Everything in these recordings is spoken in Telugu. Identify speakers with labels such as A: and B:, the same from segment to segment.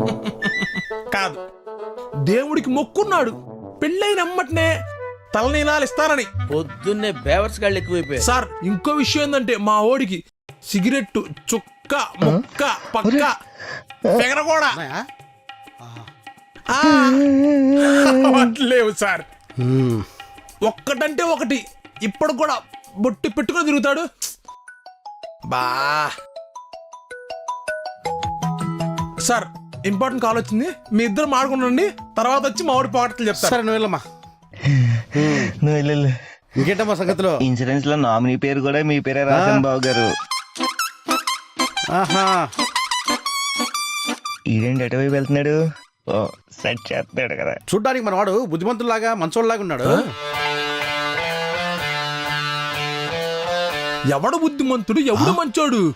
A: కాదు. దేవుడికి మొక్కున్నాడు. పెళ్ళైన అమ్మటనే తలనీలాలు ఇస్తానని.
B: పొద్దున్నే బేవర్స్ గాళ్ళు ఎక్కువైపోయారు
A: సార్ ఇంకో విషయం ఏంటంటే మా ఓడికి సిగరెట్ చుక్క ముక్క పక్క పెగర కూడా లేవు సార్. ఒక్కటంటే ఒకటి. ఇప్పుడు కూడా బొట్టి పెట్టుకొని తిరుగుతాడు. బా. సార్ ఇంపార్టెంట్ కాల్ వచ్చింది. మీ ఇద్దరు మాడుకుండండి తర్వాత వచ్చి మా ఊడి పాటలు చెప్తారు.
B: సరే నువ్వు వెళ్ళమ్మా.
C: నువ్వు వెళ్ళు
B: ఇంకేంటమ్మా సంగతిలో?
C: ఇన్సూరెన్స్లో నామినీ పేరు కూడా మీ పేరే రాశాను బాబు గారు.
B: ఆహా.
C: ఈడేంటి ఎటువైపు వెళ్తున్నాడు? ఓ సెట్ చేస్తున్నాడు కదా.
B: చూడ్డానికి మనవాడు బుద్ధిమంతుల్లాగా మంచోళ్ళలాగా ఉన్నాడు.
A: ఎవడు బుద్ధిమంతుడు? ఎవడు మంచోడు?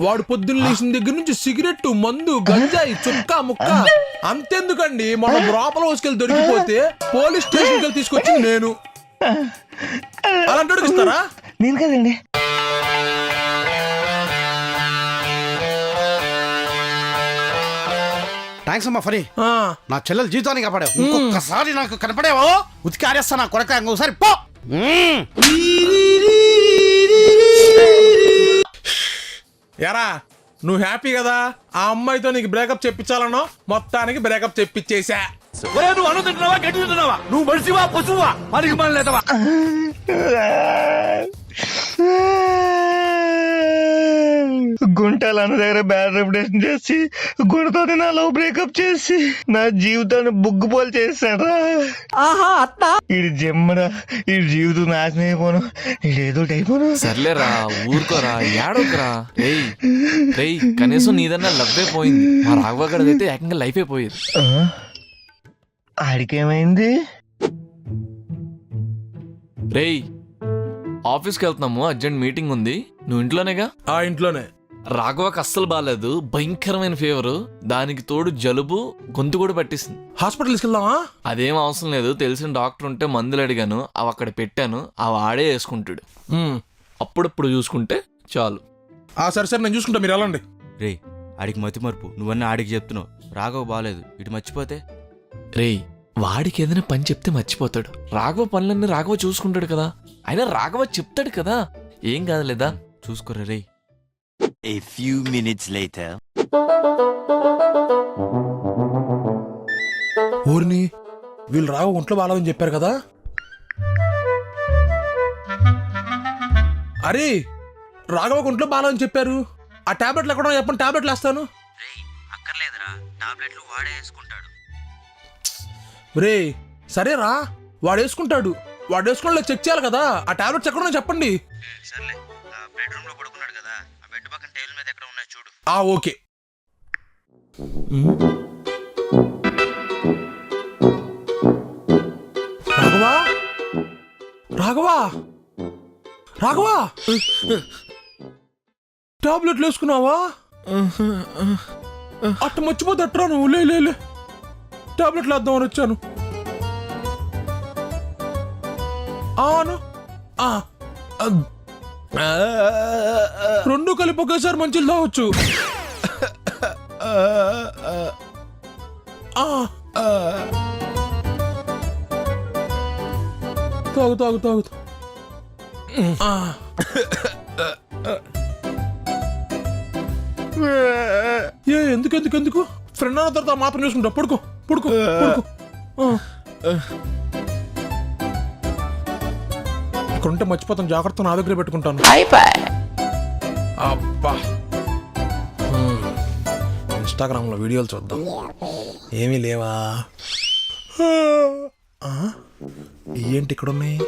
A: వాడు పొద్దున్న లేచిన దగ్గర నుంచి సిగరెట్ మందు గంజాయి చుక్క ముక్క. అంతెందుకండి మన లోపల హోసుకెళ్ళి దొరికిపోతే పోలీస్ స్టేషన్కి వెళ్ళి తీసుకొచ్చింది నేను. అలాంటి ఇస్తారా?
C: నేను కదండి.
B: థ్యాంక్స్ అమ్మా ఫనీ
A: ఆ,
B: నా చెల్లెల జీవితాన్ని కాపాడావు. ఇంకొకసారి నాకు కనపడేవో ఉతికారేస్తా నా కొరక ఇంకోసారి పో.
A: ఎరా నువ్వు హ్యాపీ కదా? ఆ అమ్మాయితో నీకు బ్రేకప్ చెప్పించాలనో మొత్తానికి బ్రేకప్ చెప్పించేశా.
C: గుంటలు అన్న దగ్గర బ్యాడ్ రెప్యుటేషన్ చేసి గుణతో నా లవ్ బ్రేకప్ చేసి నా జీవితాన్ని బుగ్గుపోలు చేశాడు ఇది జమ్మడా ఈ జీవితం నాశనం అయిపోను. ఇది ఏదో అయిపోను.
D: సర్లేరా ఊరుకోరా ఏడోకరా రేయ్ రేయ్ కనీసం నీదన్నా లవ్వే పోయింది. మా రాఘవగడదైతే ఏకంగా లైఫ్ అయిపోయేది?
C: ఆడికేమైంది?
D: రేయ్ ఆఫీస్కి వెళ్తున్నాము. అర్జెంట్ మీటింగ్ ఉంది. నువ్వు ఇంట్లోనేగా?
A: ఆ ఇంట్లోనే.
D: రాఘవకి అస్సలు బాగాలేదు భయంకరమైన ఫీవర్ దానికి తోడు జలుబు గొంతు కూడా పట్టేసింది.
A: హాస్పిటల్ తీసుకెళ్దామా?
D: అదేం అవసరం లేదు తెలిసిన డాక్టర్ ఉంటే మందులు అడిగాను అవి అక్కడ పెట్టాను అవి ఆడే వేసుకుంటాడు. అప్పుడప్పుడు చూసుకుంటే చాలు.
A: ఆ సరే సరే నేను చూసుకుంటా మీరు వెళ్ళండి.
E: రే ఆడికి మతి మరుపు నువ్వన్నీ ఆడికి చెప్తున్నావు. రాఘవ బాగాలేదు ఇటు మర్చిపోతే?
D: రేయ్ వాడికి ఏదైనా పని చెప్తే మర్చిపోతాడు. రాఘవ పనులన్నీ రాఘవ చూసుకుంటాడు కదా. అయినా రాఘవ చెప్తాడు కదా. ఏం కాదులేదా?
E: చూసుకోరా రే
F: A few minutes later.
A: ఊరిని వీళ్ళు రావు ఒంట్లో బాగాలని చెప్పారు కదా? అరే రాఘవ ఒంట్లో బాగాలని చెప్పారు. ఆ టాబ్లెట్లు ఎక్కడ చెప్పండి టాబ్లెట్లు వేస్తాను.
F: అక్కర్లేదురా. టాబ్లెట్లు వాడే వేసుకుంటాడు.
A: రే సరేరా వాడు వేసుకుంటాడు. వాడు వేసుకోవడం చెక్ చేయాలి కదా. ఆ టాబ్లెట్స్ ఎక్కడ చెప్పండి.
F: సర్లే. బెడ్రూమ్లో పడుకున్నాడు కదా ఆ బెడ్ పక్కన టేబుల్ మీద ఎక్కడ ఉన్నాయి చూడు.
A: ఆ ఓకే. రాఘవా? రాఘవా? రాఘవా? టాబ్లెట్లు వేసుకున్నావా? అట్ట మర్చిపోతే అట్రా నువ్వు? లే లే టాబ్లెట్లు వేద్దామని వచ్చాను. అవును ఆ, రెండు కలిపి ఒకేసారి మంచులు తాగొచ్చు తాగు తాగు తాగు. ఏ ఎందుకు ఎందుకు ఎందుకు? ఫ్రెండ్ అన్న తర్వాత మాత్రం చూసుకుంటా. పడుకో పడుకో పడుకో. ఇక్కడ ఉంటే మర్చిపోతాను. జాగ్రత్త నా దగ్గర పెట్టుకుంటాను. అబ్బా. ఇన్స్టాగ్రామ్లో వీడియోలు చూద్దాం. ఏమీ లేవా? ఏంటి ఇక్కడ ఉన్నాయి